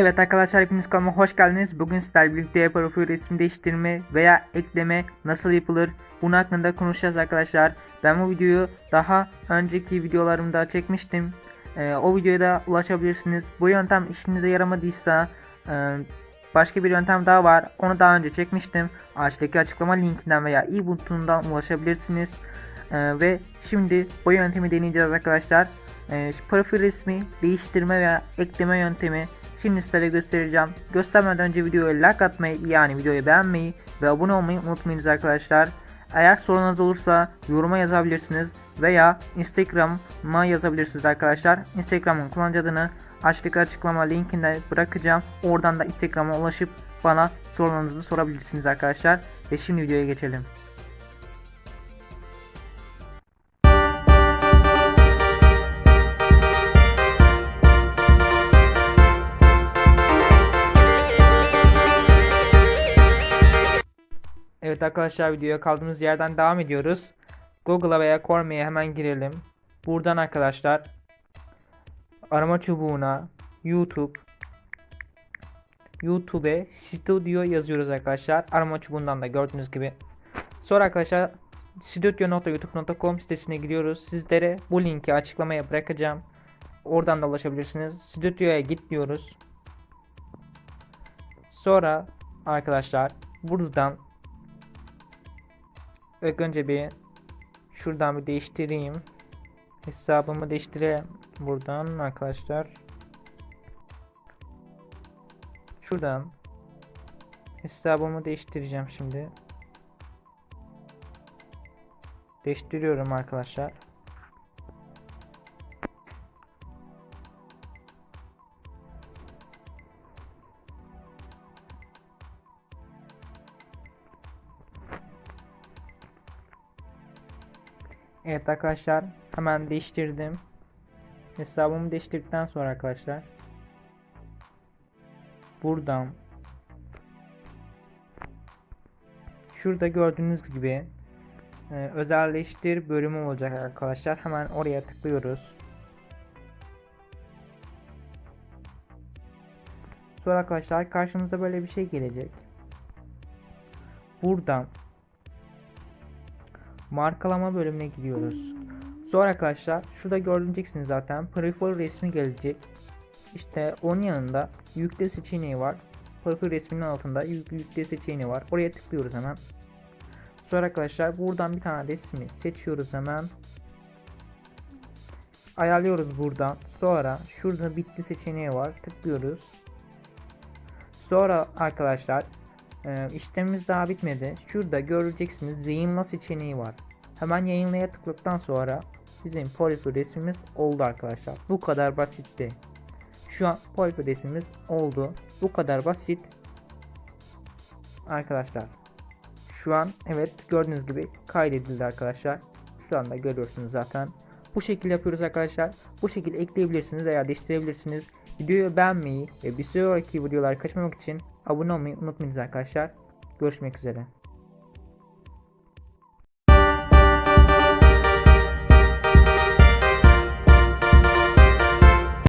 Evet arkadaşlar hepiniz kanalıma hoş geldiniz. Bugün sizlerle birlikte profil resim değiştirme veya ekleme nasıl yapılır bunun hakkında konuşacağız arkadaşlar. Ben bu videoyu daha önceki videolarımda çekmiştim. Ee, o videoya da ulaşabilirsiniz. Bu yöntem işinize yaramadıysa e, başka bir yöntem daha var. Onu daha önce çekmiştim. Aşağıdaki açıklama linkinden veya i butonundan ulaşabilirsiniz. Ee, ve şimdi bu yöntemi deneyeceğiz arkadaşlar. Ee, profil resmi değiştirme veya ekleme yöntemi Şimdi sizlere göstereceğim. Göstermeden önce videoya like atmayı yani videoyu beğenmeyi ve abone olmayı unutmayınız arkadaşlar. Eğer sorunuz olursa yoruma yazabilirsiniz veya Instagram'a yazabilirsiniz arkadaşlar. Instagram'ın kullanıcı adını aşağıdaki açıklama linkinde bırakacağım. Oradan da Instagram'a ulaşıp bana sorularınızı sorabilirsiniz arkadaşlar. Ve şimdi videoya geçelim. Evet arkadaşlar videoya kaldığımız yerden devam ediyoruz. Google'a veya Chrome'ye hemen girelim. Buradan arkadaşlar arama çubuğuna YouTube YouTube'e Studio yazıyoruz arkadaşlar. Arama çubuğundan da gördüğünüz gibi. Sonra arkadaşlar studio.youtube.com sitesine gidiyoruz. Sizlere bu linki açıklamaya bırakacağım. Oradan da ulaşabilirsiniz. Stüdyoya git diyoruz. Sonra arkadaşlar buradan İlk önce bir şuradan bir değiştireyim. Hesabımı değiştireyim buradan arkadaşlar. Şuradan hesabımı değiştireceğim şimdi. Değiştiriyorum arkadaşlar. Evet arkadaşlar hemen değiştirdim. Hesabımı değiştirdikten sonra arkadaşlar buradan şurada gördüğünüz gibi e, özelleştir bölümü olacak arkadaşlar. Hemen oraya tıklıyoruz. Sonra arkadaşlar karşımıza böyle bir şey gelecek. Buradan markalama bölümüne gidiyoruz. Sonra arkadaşlar şurada göreceksiniz zaten profil resmi gelecek. İşte onun yanında yükle seçeneği var. Profil resminin altında yük, yükle seçeneği var. Oraya tıklıyoruz hemen. Sonra arkadaşlar buradan bir tane resmi seçiyoruz hemen. Ayarlıyoruz buradan. Sonra şurada bitti seçeneği var. Tıklıyoruz. Sonra arkadaşlar ee, işlemimiz daha bitmedi. Şurada göreceksiniz yayınla seçeneği var. Hemen yayınlaya tıkladıktan sonra bizim profil resmimiz oldu arkadaşlar. Bu kadar basitti. Şu an profil resmimiz oldu. Bu kadar basit. Arkadaşlar. Şu an evet gördüğünüz gibi kaydedildi arkadaşlar. Şu anda görüyorsunuz zaten. Bu şekilde yapıyoruz arkadaşlar. Bu şekilde ekleyebilirsiniz veya değiştirebilirsiniz. Videoyu beğenmeyi ve bir sonraki videolar kaçmamak için abone olmayı unutmayınız arkadaşlar. Görüşmek üzere.